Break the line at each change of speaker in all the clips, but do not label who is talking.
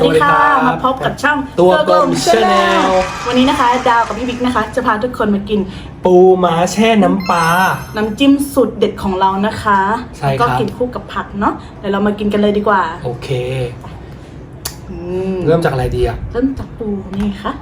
สวัสดีค่ะ
สวัสดีครับ
มาพบกับช่อง
ตัวกลม
Channel
Channel
วันนี้นะคะ ดาวกับพี่บิ๊กนะคะ จะพาทุกคนมากิน
ปูม้าแช่น้ำปลา
น้ำจิ้มสูตรเด็ดของเรานะคะ
ใช่ครับ
ก็กินคู่กับผักเนาะเดี๋ยวเรามากินกันเลยดีกว่า
โอเค
อืม
เริ่มจากอะไรดีอะ
เริ่มจากปูนี่ค่ะ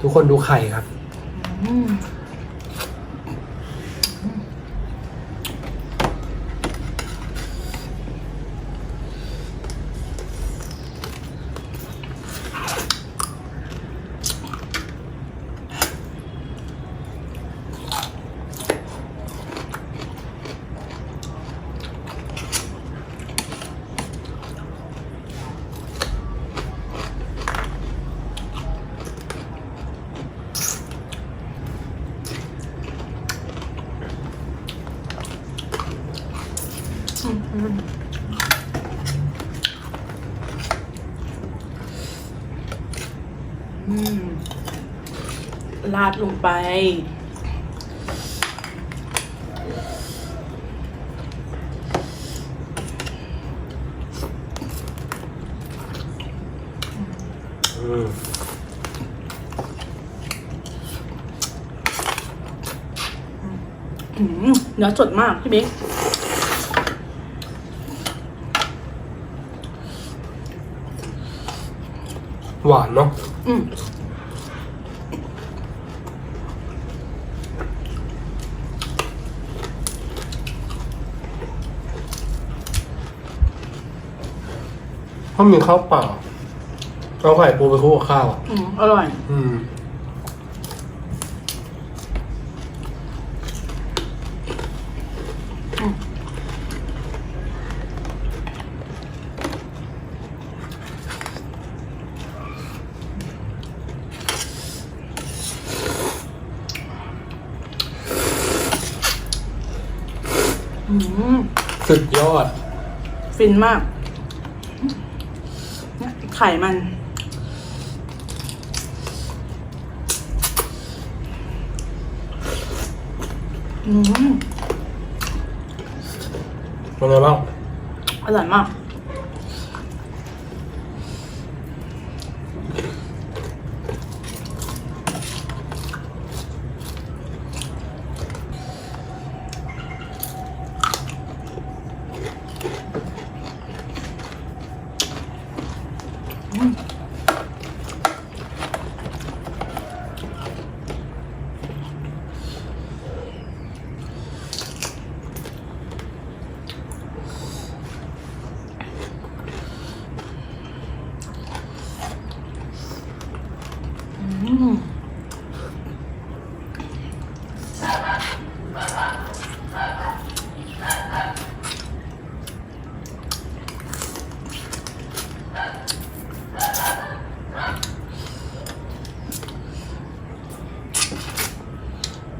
ทุกคนดูไข่ครับ
อืมอืมอืมราดลงไป เนื้อสดมากพี่เบ๊ก
หวานเนาะ
อืม
เพราะมีข้าวเปล่าเอาไข่ปูไปคู่กับข้าวอะ
อืมอร่อย
อืม
อืม
สุด ยอด
ฟินมากเนี่ยไข่มัน อืม
เป็นไงบ้าง
อร่อยมาก อืม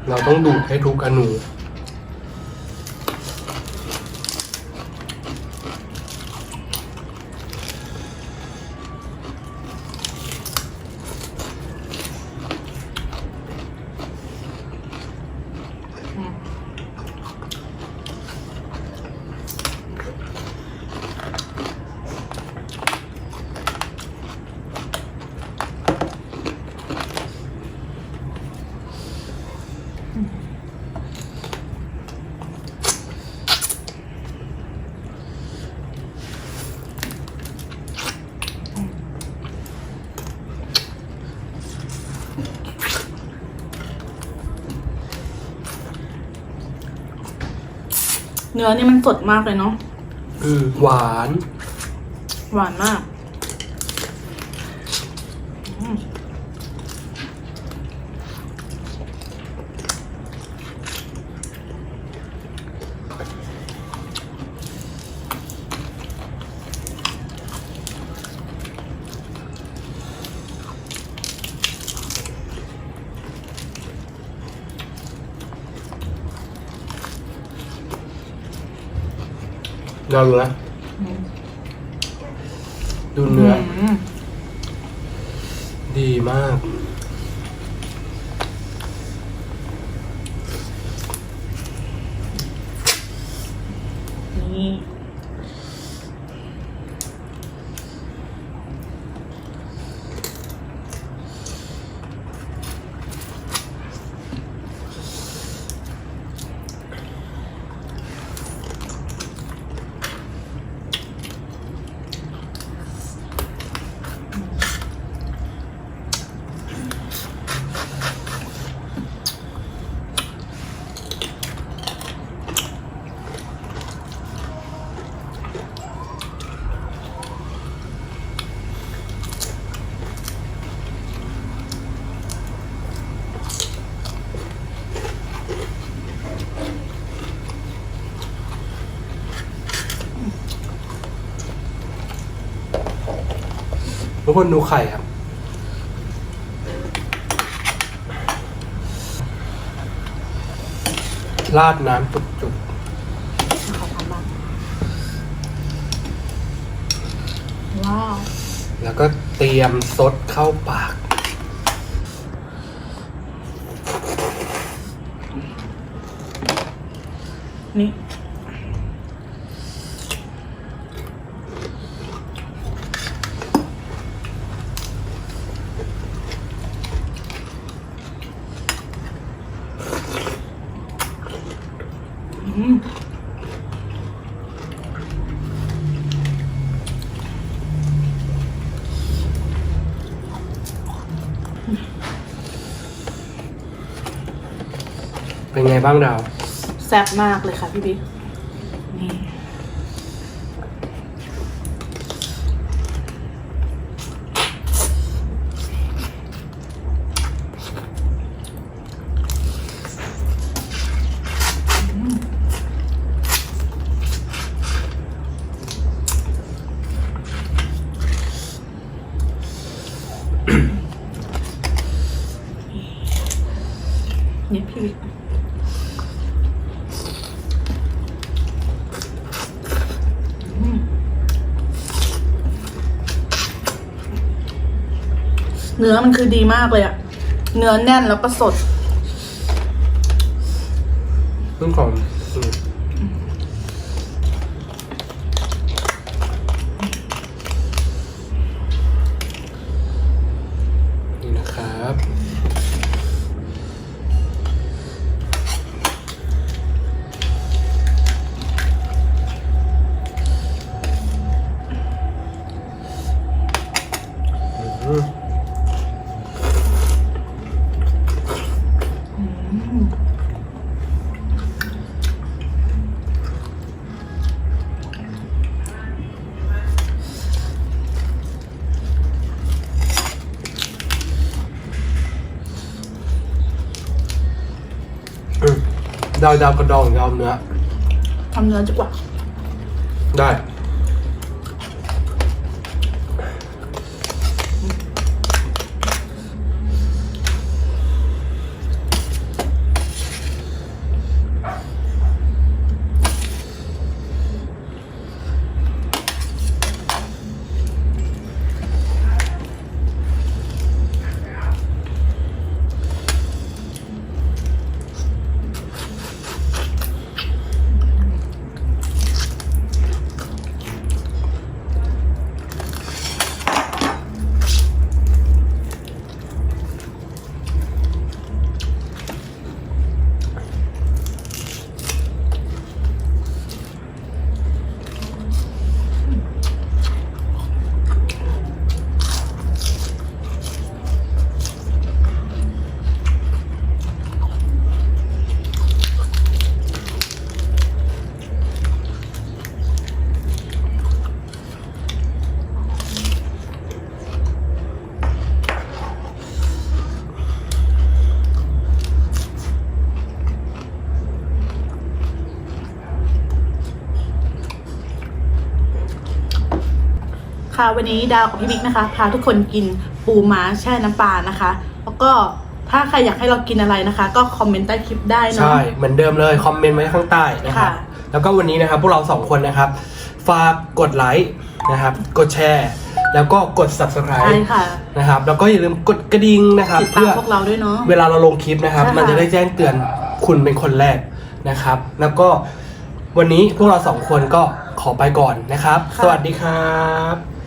เราต้องดูดให้ทุกอนู
เนื้อนี่มันสดมากเลยเนาะ
อืมหวาน
หวานมาก อืม
เรารู้แล้วดูเนื้ออ
ม
ดีมาก
นี่
ทุกคนดูไข่ครับ ราดน้ำจุก
ขอทำบ้างว้าว
ๆ แล้วก็เตรียมซดเข้าปาก
นี่
เป็นไงบ้างดาว
แซ่บมากเลยค่ะพี่บิ๊กนี่ เนื้อมันคือดีมากเลยอะเนื้อแน่นแล้วก็สด
เรื่องของ ดาวดาวกระดองยอมเนื้อ
ทำเนื้อดีกว่า
ได้
ค่ะวันนี้ดาวกับพี่บิ๊กนะคะ พาทุกคนกินปูม้าแช่น้ำปลานะคะ แล้วก็ถ้าใครอยากให้เรากินอะไรนะคะ ก็คอมเมนต์ใต้คลิปได้เนาะ
ใช่ เหมือนเดิมเลยคอมเมนต์ไว้ข้างใต้นะครับ
ค่ะ
แล้วก็วันนี้นะครับพวกเราสองคนนะครับ ฝากกดไลค์นะครับ กดแชร์ แล้วก็กด
ใช่
subscribe
ค่ะ
นะครับ แล้วก็อย่าลืมกดกระดิ่งนะครับ
ติดตาม
เพื่อ
พวกเราด้วยเนาะ
เวลาเราลงคลิปนะครับ
ใช่ค่ะ
มันจะได้แจ้งเตือนคุณเป็นคนแรกนะครับ แล้วก็วันนี้พวกเราสองคนก็ขอไปก่อนนะครับ
ค่ะ
สวัสดีครับ